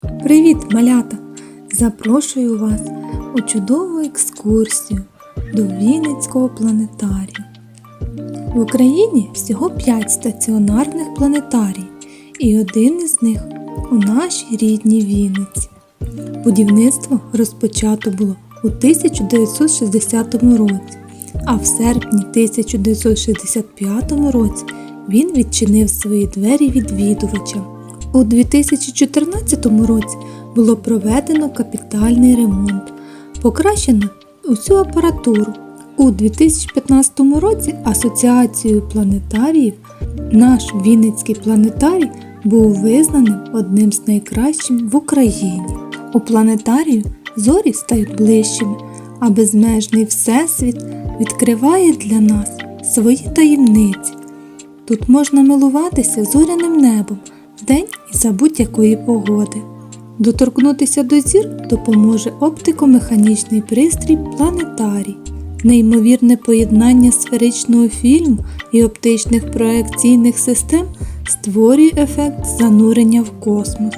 Привіт, малята! Запрошую вас у чудову екскурсію до Вінницького планетарію. В Україні всього 5 стаціонарних планетарій, і один із них у нашій рідній Вінниці. Будівництво розпочато було у 1960 році, а в серпні 1965 році він відчинив свої двері відвідувачам. У 2014 році було проведено капітальний ремонт, покращено усю апаратуру. У 2015 році Асоціацією планетаріїв наш Вінницький планетарій був визнаним одним з найкращих в Україні. У планетарію зорі стають ближчими, а безмежний всесвіт відкриває для нас свої таємниці. Тут можна милуватися зоряним небом вдень і за будь-якої погоди. Доторкнутися до зір допоможе оптико-механічний пристрій планетарій. Неймовірне поєднання сферичного фільму і оптичних проекційних систем створює ефект занурення в космос.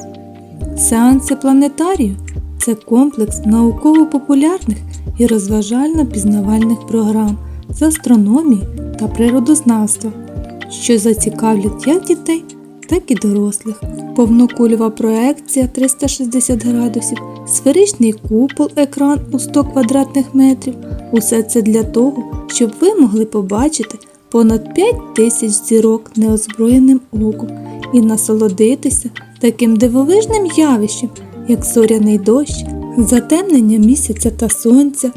Сеанси планетарію це комплекс науково-популярних і розважально-пізнавальних програм з астрономії та природознавства, що зацікавлять як дітей, так і дорослих. Повнокульова проекція 360 градусів, сферичний купол екран у 100 квадратних метрів. Усе це для того, щоб ви могли побачити понад 5 тисяч зірок неозброєним оком і насолодитися таким дивовижним явищем, як зоряний дощ, затемнення місяця та сонця,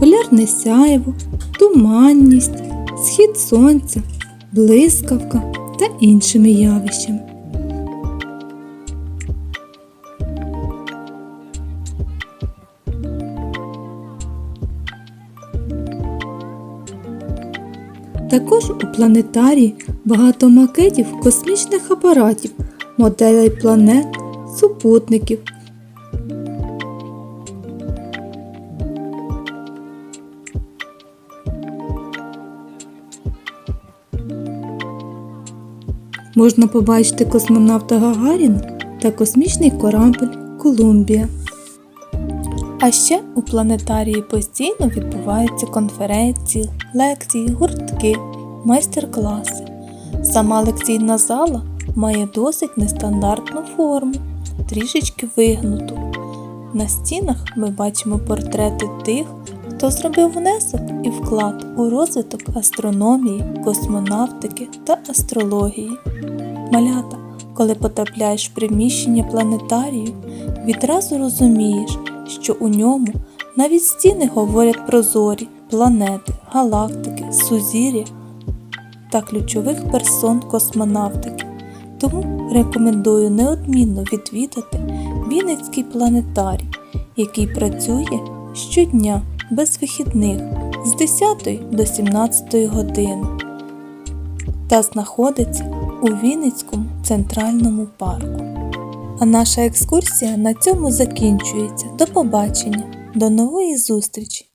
полярне сяєво, туманність, схід сонця, блискавка та іншими явищами. Також у планетарії багато макетів космічних апаратів, моделей планет, супутників. Можна побачити космонавта Гагаріна та космічний корабль Колумбія. А ще у планетарії постійно відбуваються конференції, лекції, гуртки, майстер-класи. Сама лекційна зала має досить нестандартну форму, трішечки вигнуту. На стінах ми бачимо портрети тих, хто зробив внесок і вклад у розвиток астрономії, космонавтики та астрології. Малята, коли потрапляєш в приміщення планетарію, відразу розумієш, що у ньому навіть стіни говорять про зорі, планети, галактики, сузір'я та ключових персон космонавтики. Тому рекомендую неодмінно відвідати Вінницький планетарій, який працює щодня без вихідних з 10 до 17 години та знаходиться у Вінницькому центральному парку. А наша екскурсія на цьому закінчується. До побачення, до нової зустрічі!